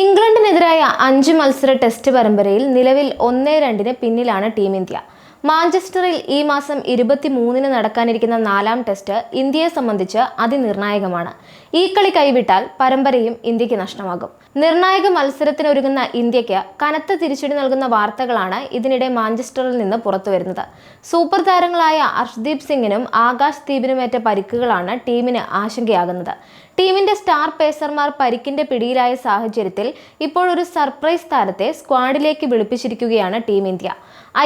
ഇംഗ്ലണ്ടിനെതിരായ അഞ്ച് മത്സര ടെസ്റ്റ് പരമ്പരയിൽ നിലവിൽ ഒന്നേ രണ്ടിന് പിന്നിലാണ് ടീം ഇന്ത്യ. മാഞ്ചസ്റ്ററിൽ ഈ മാസം ഇരുപത്തിമൂന്നിന് നടക്കാനിരിക്കുന്ന നാലാം ടെസ്റ്റ് ഇന്ത്യയെ സംബന്ധിച്ച് അതിനിർണായകമാണ്. ഈ കളി കൈവിട്ടാൽ പരമ്പരയും ഇന്ത്യയ്ക്ക് നഷ്ടമാകും. നിർണായക മത്സരത്തിനൊരുങ്ങുന്ന ഇന്ത്യയ്ക്ക് കനത്ത തിരിച്ചടി നൽകുന്ന വാർത്തകളാണ് ഇതിനിടെ മാഞ്ചസ്റ്ററിൽ നിന്ന് പുറത്തുവരുന്നത്. സൂപ്പർ താരങ്ങളായ അർഷ്ദീപ് സിംഗിനും ആകാശ് ദീപിനുമേറ്റ പരിക്കുകളാണ് ടീമിന് ആശങ്കയാകുന്നത്. ടീമിന്റെ സ്റ്റാർ പേസർമാർ പരിക്കിന്റെ പിടിയിലായ സാഹചര്യത്തിൽ ഇപ്പോൾ ഒരു സർപ്രൈസ് താരത്തെ സ്ക്വാഡിലേക്ക് വിളിപ്പിച്ചിരിക്കുകയാണ് ടീം ഇന്ത്യ.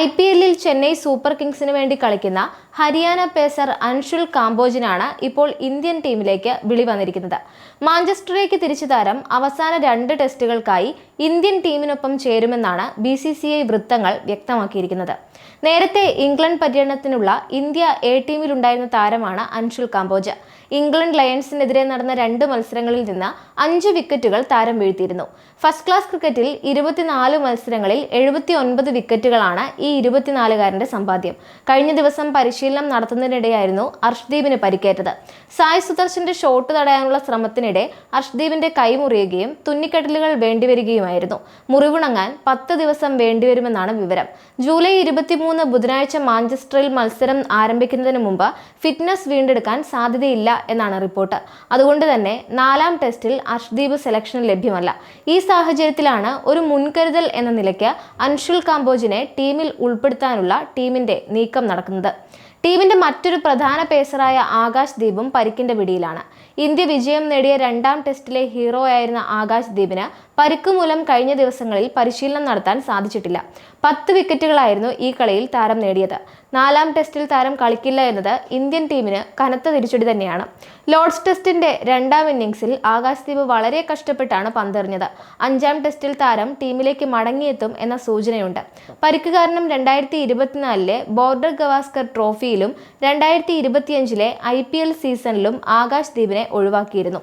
ഐ പി എല്ലിൽ ചെന്നൈ സൂപ്പർ കിങ്സിന് വേണ്ടി കളിക്കുന്ന ഹരിയാന പേസർ അൻഷുൽ കാംബോജിനാണ് ഇപ്പോൾ ഇന്ത്യൻ ടീമിലേക്ക് വിളി വന്നിരിക്കുന്നത്. മാഞ്ചസ്റ്ററിലേക്ക് തിരിച്ചു താരം അവസാന രണ്ട് ടെസ്റ്റുകൾക്കായി ഇന്ത്യൻ ടീമിനൊപ്പം ചേരുമെന്നാണ് ബി സി സി ഐ വൃത്തങ്ങൾ വ്യക്തമാക്കിയിരിക്കുന്നത്. നേരത്തെ ഇംഗ്ലണ്ട് പര്യടനത്തിനുള്ള ഇന്ത്യ എ ടീമിലുണ്ടായിരുന്ന താരമാണ് അൻഷുൽ കാംബോജ. ഇംഗ്ലണ്ട് ലയൺസിനെതിരെ നടന്ന രണ്ട് മത്സരങ്ങളിൽ നിന്ന് അഞ്ച് വിക്കറ്റുകൾ താരം വീഴ്ത്തിയിരുന്നു. ഫസ്റ്റ് ക്ലാസ് ക്രിക്കറ്റിൽ ഇരുപത്തിനാല് മത്സരങ്ങളിൽ എഴുപത്തി ഒൻപത് വിക്കറ്റുകളാണ് ഈ ഇരുപത്തിനാലുകാരന്റെ സമ്പാദ്യം. കഴിഞ്ഞ ദിവസം പരിശീലനം നടത്തുന്നതിനിടെയായിരുന്നു അർഷ്ദീപിന് പരിക്കേറ്റത്. സായ് സുദർശന്റെ ഷോട്ട് തടയാനുള്ള ശ്രമത്തിനിടെ അർഷ്ദീപിന്റെ കൈ മുറിയുകയും തുന്നിക്കെട്ടലുകൾ വേണ്ടിവരികയുമായിരുന്നു. മുറിവുണങ്ങാൻ പത്ത് ദിവസം വേണ്ടിവരുമെന്നാണ് വിവരം. ജൂലൈ ഇരുപത്തിമൂന്ന് ബുധനാഴ്ച മാഞ്ചസ്റ്ററിൽ മത്സരം ആരംഭിക്കുന്നതിന് മുമ്പ് ഫിറ്റ്നസ് വീണ്ടെടുക്കാൻ സാധ്യതയില്ല എന്നാണ് റിപ്പോർട്ട്. അതുകൊണ്ട് തന്നെ നാലാം ടെസ്റ്റിൽ അർഷ്ദീപ് സെലക്ഷൻ ലഭ്യമല്ല. ഈ സാഹചര്യത്തിലാണ് ഒരു മുൻകരുതൽ എന്ന നിലയ്ക്ക് അൻഷുൽ കാംബോജിനെ ടീമിൽ ഉൾപ്പെടുത്താനുള്ള ടീമിന്റെ നീക്കം നടക്കുന്നത്. ടീമിന്റെ മറ്റൊരു പ്രധാന പേസറായ ആകാശ് ദീപും പരിക്കിന്റെ പിടിയിലാണ് ഇന്ത്യ വിജയം നേടിയ രണ്ടാം ടെസ്റ്റിലെ ഹീറോ ആയിരുന്ന ആകാശ് ദീപിന് പരിക്ക് മൂലം കഴിഞ്ഞ ദിവസങ്ങളിൽ പരിശീലനം നടത്താൻ സാധിച്ചിട്ടില്ല. പത്ത് വിക്കറ്റുകളായിരുന്നു ഈ കളിയിൽ താരം നേടിയത്. നാലാം ടെസ്റ്റിൽ താരം കളിക്കില്ല എന്നത് ഇന്ത്യൻ ടീമിന് കനത്ത തിരിച്ചടി തന്നെയാണ്. ലോർഡ്സ് ടെസ്റ്റിന്റെ രണ്ടാം ഇന്നിംഗ്സിൽ ആകാശ് ദീപ് വളരെ കഷ്ടപ്പെട്ടാണ് പന്തെറിഞ്ഞത്. അഞ്ചാം ടെസ്റ്റിൽ താരം ടീമിലേക്ക് മടങ്ങിയെത്തും എന്ന സൂചനയുണ്ട്. പരിക്ക് കാരണം രണ്ടായിരത്തി ഇരുപത്തിനാലിലെ ബോർഡർ ഗവാസ്കർ ട്രോഫിയിലും രണ്ടായിരത്തി ഇരുപത്തിയഞ്ചിലെ ഐ പി എൽ സീസണിലും ആകാശ് ദീപിനെ ഒഴിവാക്കിയിരുന്നു.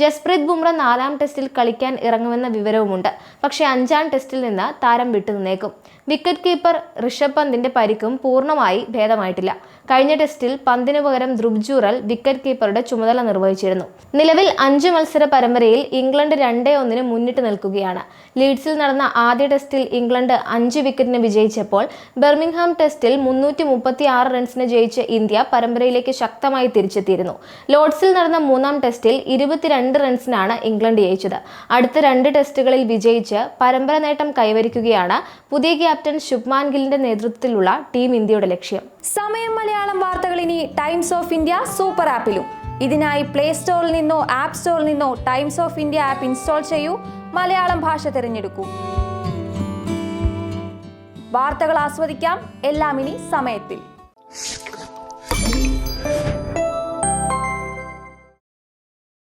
ജസ്പ്രീത് ബുംറ നാലാം ടെസ്റ്റിൽ കളിക്കാൻ ഇറങ്ങുമെന്ന വിവരവുമുണ്ട്. പക്ഷേ അഞ്ചാം ടെസ്റ്റിൽ നിന്ന് താരം വിട്ടുനിന്നേക്കും. വിക്കറ്റ് കീപ്പർ ഋഷഭ് പന്തിന്റെ പരിക്കും പൂർണമായി ഭേദമായിട്ടില്ല. കഴിഞ്ഞ ടെസ്റ്റിൽ പന്തിനു പകരം ധ്രുവ് ജൂറൽ വിക്കറ്റ് കീപ്പറുടെ ചുമതല നിർവഹിച്ചിരുന്നു. നിലവിൽ അഞ്ച് മത്സര പരമ്പരയിൽ ഇംഗ്ലണ്ട് രണ്ടേ ഒന്നിന് മുന്നിട്ട് നിൽക്കുകയാണ്. ലീഡ്സിൽ നടന്ന ആദ്യ ടെസ്റ്റിൽ ഇംഗ്ലണ്ട് അഞ്ച് വിക്കറ്റിന് വിജയിച്ചപ്പോൾ ബെർമിംഗ്ഹാം ടെസ്റ്റിൽ മുന്നൂറ്റി മുപ്പത്തി ആറ് റൺസിന് ജയിച്ച ഇന്ത്യ പരമ്പരയിലേക്ക് ശക്തമായി തിരിച്ചെത്തിയിരുന്നു. ലോർഡ്സിൽ നടന്ന മൂന്നാം ടെസ്റ്റിൽ ഇരുപത്തിരണ്ട് റൺസിനാണ് ഇംഗ്ലണ്ട് ജയിച്ചത്. അടുത്ത രണ്ട് ടെസ്റ്റുകളിൽ വിജയിച്ച് പരമ്പര നേട്ടം കൈവരിക്കുകയാണ് പുതിയ ക്യാപ്റ്റൻ ശുഭ്മാൻ ഗില്ലിന്റെ നേതൃത്വത്തിലുള്ള ടീം ഇന്ത്യയുടെ ലക്ഷ്യം. സമയം മലയാളം വാർത്തകൾ ഇനി ടൈംസ് ഓഫ് ഇന്ത്യ സൂപ്പർ ആപ്പിലും. ഇതിനായി പ്ലേ സ്റ്റോറിൽ നിന്നോ ആപ്പ് സ്റ്റോറിൽ നിന്നോ Times of India app install ചെയ്യൂ. മലയാളം ഭാഷ തിരഞ്ഞെടുക്കൂ. വാർത്തകൾ ആസ്വദിക്കാം. എല്ലാം ഇനി സമയത്തിൽ.